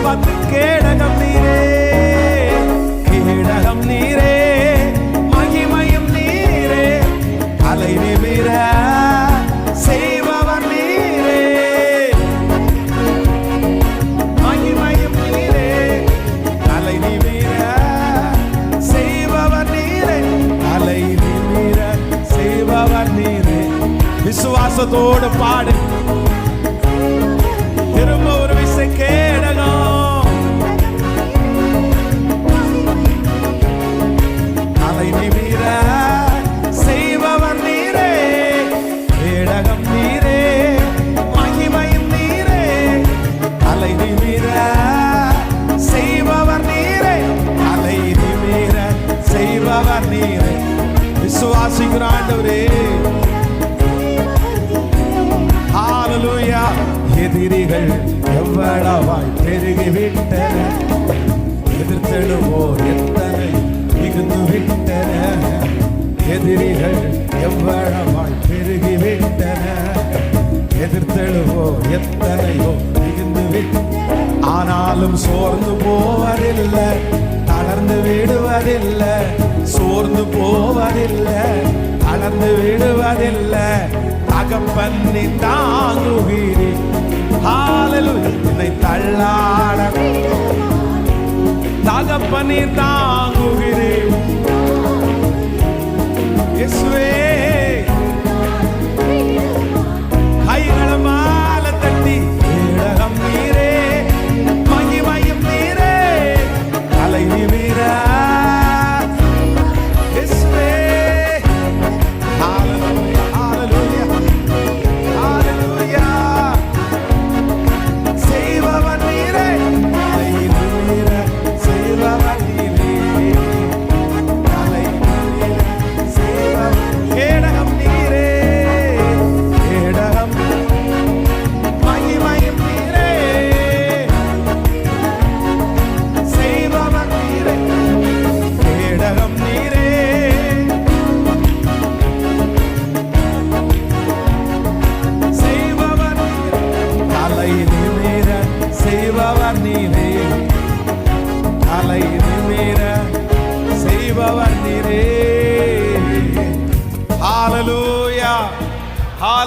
சொல்லுங்க பார்த்து கேடகம் நீரே கேடகம் நீரே மகிமையும் நீரே அலை நிமிர செய்பவர் நீரே. மகிமையும் நீரே அலை நிமிர செய்பவர் நீரே அலை நிமிர செய்பவர் நீரே. விசுவாசத்தோடு பாடு. திரும்ப ஒரு விசை கேடகம். நீரே மகிமையும் நீரே. அலை நிமிர செய்பவர் நீரே. அலை நிமிர செய்பவர் நீரே. விசுவாசிக்கிற ஆண்டவரே. ஹalleluya. எதிரிகள் எவ்வளவாய் பெருகிவிட்டன. எதிர்த்தெழுவோர் எத்தனை மிகுந்து விட்டன எதிரிகள் எவ்வளவாய் நாளும் சோர்ந்து போவதில்லை தளர்ந்து விடுவதில்லை சோர்ந்து போவதில்லை தளர்ந்து விடுவதில்லை தகப்பன்னி தாங்குகிறி. ஹalleluya என்னை தள்ளாட. தகப்பனி தான் செய்பவர் நீரே ஹalleluya ஹalleluya